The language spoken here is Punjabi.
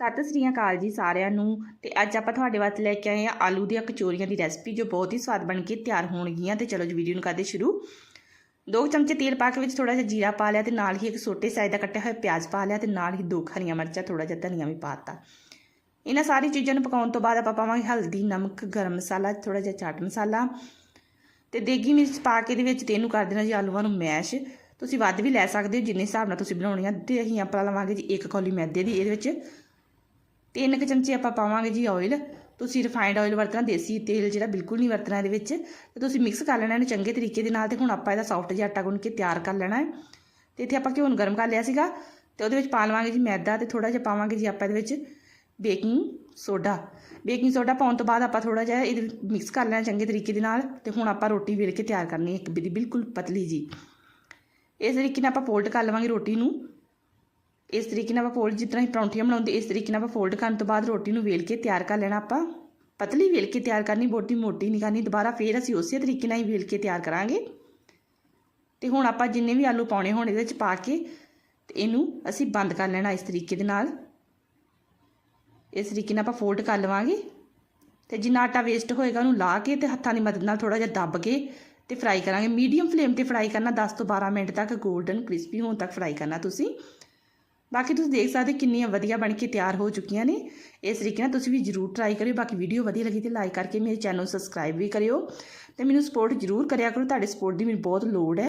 ਸਤਿ ਸ੍ਰੀ ਅਕਾਲ ਜੀ ਸਾਰਿਆਂ ਨੂੰ ਤੇ ਅੱਜ ਆਪਾਂ ਤੁਹਾਡੇ ਵਾਸਤੇ ਲੈ ਕੇ ਆਏ ਆ ਆਲੂ ਦੀਆਂ ਕਚੋਰੀਆਂ ਦੀ ਰੈਸਪੀ ਜੋ ਬਹੁਤ ਹੀ ਸਵਾਦ ਬਣ ਕੇ ਤਿਆਰ ਹੋਣਗੀਆਂ ਤੇ ਚਲੋ ਜੀ ਵੀਡੀਓ ਨੂੰ ਕਰਦੇ ਸ਼ੁਰੂ। ਦੋ ਚਮਚੇ ਤੇਲ ਪਾ ਕੇ ਵਿੱਚ ਥੋੜਾ ਜਿਹਾ ਜੀਰਾ ਪਾ ਲਿਆ ਤੇ ਨਾਲ ਹੀ ਇੱਕ ਛੋਟੇ ਸਾਈਜ਼ ਦਾ ਕੱਟਿਆ ਹੋਇਆ ਪਿਆਜ਼ ਪਾ ਲਿਆ ਤੇ ਨਾਲ ਹੀ ਦੋ ਹਰੀਆਂ ਮਿਰਚਾਂ ਥੋੜਾ ਜਿਹਾ ਧਨੀਆ ਵੀ ਪਾਤਾ ਇਹਨਾਂ ਸਾਰੀ ਚੀਜ਼ਾਂ ਨੂੰ ਪਕਾਉਣ ਤੋਂ ਬਾਅਦ ਆਪਾਂ ਪਾਵਾਂਗੇ ਹਲਦੀ, ਨਮਕ, ਗਰਮ ਮਸਾਲਾ ਥੋੜਾ ਜਿਹਾ ਚਾਟ ਮਸਾਲਾ ਤੇ ਦੇਗੀ ਮਿਰਚ ਪਾ ਕੇ ਇਹਦੇ ਵਿੱਚ ਤੇ ਇਹਨੂੰ ਕਰ ਦੇਣਾ ਜੀ ਆਲੂਆਂ ਨੂੰ ਮੈਸ਼। ਤੁਸੀਂ ਵੱਧ ਵੀ ਲੈ ਸਕਦੇ ਹੋ, ਜਿੰਨੇ ਹਿਸਾਬ ਨਾਲ ਤੁਸੀਂ ਬਣਾਉਣੀ ਆ ਤੇ ਅਸੀਂ ਆਪਾਂ ਲਵਾਂਗੇ ਜੀ ਇੱਕ ਕੌਲੀ ਮੈਦੇ ਦੀ, ਇਹਦੇ ਵਿੱਚ ਤਿੰਨ ਕੁ ਚਮਚੇ ਆਪਾਂ ਪਾਵਾਂਗੇ ਜੀ ਆਇਲ ਤੁਸੀਂ ਰਿਫਾਈਨਡ ਆਇਲ ਵਰਤਣਾ ਦੇਸੀ ਤੇਲ ਜਿਹੜਾ ਬਿਲਕੁਲ ਨਹੀਂ ਵਰਤਣਾ ਇਹਦੇ ਵਿੱਚ। ਤੇ ਤੁਸੀਂ ਮਿਕਸ ਕਰ ਲੈਣਾ ਇਹਨੂੰ ਚੰਗੇ ਤਰੀਕੇ ਦੇ ਨਾਲ ਤੇ ਹੁਣ ਆਪਾਂ ਇਹਦਾ ਸੌਫਟ ਜਿਹਾ ਆਟਾ ਗੁੰਨ ਕੇ ਤਿਆਰ ਕਰ ਲੈਣਾ ਹੈ। ਤੇ ਇੱਥੇ ਆਪਾਂ ਘਿਓ ਨੂੰ ਗਰਮ ਕਰ ਲਿਆ ਸੀਗਾ। ਤੇ ਉਹਦੇ ਵਿੱਚ ਪਾ ਲਵਾਂਗੇ ਜੀ ਮੈਦਾ ਤੇ ਥੋੜਾ ਜਿਹਾ ਪਾਵਾਂਗੇ ਜੀ ਆਪਾਂ ਇਹਦੇ ਵਿੱਚ ਬੇਕਿੰਗ ਸੋਡਾ ਬੇਕਿੰਗ ਸੋਡਾ ਪਾਉਣ ਤੋਂ ਬਾਅਦ ਆਪਾਂ ਥੋੜਾ ਜਿਹਾ ਇਹਦੇ ਮਿਕਸ ਕਰ ਲੈਣਾ ਚੰਗੇ ਤਰੀਕੇ ਦੇ ਨਾਲ। ਤੇ ਹੁਣ ਆਪਾਂ ਰੋਟੀ ਵੇਲ ਕੇ ਤਿਆਰ ਕਰਨੀ ਹੈ ਇੱਕ ਬਿਦੀ ਬਿਲਕੁਲ ਪਤਲੀ ਜੀ। ਇਸ ਤਰੀਕੇ ਨਾਲ ਆਪਾਂ ਫੋਲਡ ਕਰ ਲਵਾਂਗੇ ਰੋਟੀ ਨੂੰ। ਇਸ ਤਰੀਕੇ ਨਾਲ ਆਪਾਂ ਫੋਲਡ ਜਿਸ ਤਰ੍ਹਾਂ ਹੀ ਪਰੌਂਠੀਆਂ ਬਣਾਉਂਦੇ, ਇਸ ਤਰੀਕੇ ਨਾਲ ਆਪਾਂ ਫੋਲਡ ਕਰਨ ਤੋਂ ਬਾਅਦ ਰੋਟੀ ਨੂੰ ਵੇਲ ਕੇ ਤਿਆਰ ਕਰ ਲੈਣਾ ਆਪਾਂ। ਪਤਲੀ ਵੇਲ ਕੇ ਤਿਆਰ ਕਰਨੀ, ਬੋਟੀ ਮੋਟੀ ਨਹੀਂ ਕਰਨੀ, ਦੁਬਾਰਾ ਫੇਰ ਅਸੀਂ ਉਸੇ ਤਰੀਕੇ ਨਾਲ ਹੀ ਵੇਲ ਕੇ ਤਿਆਰ ਕਰਾਂਗੇ। ਤੇ ਹੁਣ ਆਪਾਂ ਜਿੰਨੇ ਵੀ ਆਲੂ ਪਾਉਣੇ ਹੋਣ ਇਹਦੇ ਵਿੱਚ ਪਾ ਕੇ ਤੇ ਇਹਨੂੰ ਅਸੀਂ ਬੰਦ ਕਰ ਲੈਣਾ ਇਸ ਤਰੀਕੇ ਦੇ ਨਾਲ। ਇਸ ਤਰੀਕੇ ਨਾਲ ਆਪਾਂ ਫੋਲਡ ਕਰ ਲਵਾਂਗੇ। ਤੇ ਜਿੰਨਾ ਆਟਾ ਵੇਸਟ ਹੋਏਗਾ ਉਹਨੂੰ ਲਾ ਕੇ ਤੇ ਹੱਥਾਂ ਦੀ ਮਦਦ ਨਾਲ ਥੋੜਾ ਜਿਹਾ ਦੱਬ ਕੇ ਤੇ ਫਰਾਈ ਕਰਾਂਗੇ। ਮੀਡੀਅਮ ਫਲੇਮ ਤੇ ਫਰਾਈ ਕਰਨਾ 10 ਤੋਂ 12 ਮਿੰਟ ਤੱਕ 골ਡਨ ਕ੍ਰਿਸਪੀ ਹੋਣ ਤੱਕ ਫਰਾਈ ਕਰਨਾ ਤੁਸੀਂ। ਬਾਕੀ ਤੁਸੀਂ ਦੇਖ ਸਕਦੇ ਕਿੰਨੀਆਂ ਵਧੀਆ ਬਣ ਕੇ ਤਿਆਰ ਹੋ ਚੁੱਕੀਆਂ ਨੇ। ਇਸ ਤਰੀਕੇ ਨਾਲ ਤੁਸੀਂ ਵੀ ਜਰੂਰ ਟਰਾਈ ਕਰਿਓ। ਬਾਕੀ ਵੀਡੀਓ ਵਧੀਆ ਲੱਗੀ ਤੇ ਲਾਈਕ ਕਰਕੇ ਮੇਰੇ ਚੈਨਲ ਨੂੰ ਸਬਸਕ੍ਰਾਈਬ ਵੀ ਕਰਿਓ ਤੇ ਮੈਨੂੰ ਸਪੋਰਟ ਜਰੂਰ ਕਰਿਆ ਕਰੋ। ਤੁਹਾਡੇ ਸਪੋਰਟ ਦੀ ਮੈਨੂੰ ਬਹੁਤ ਲੋੜ ਹੈ।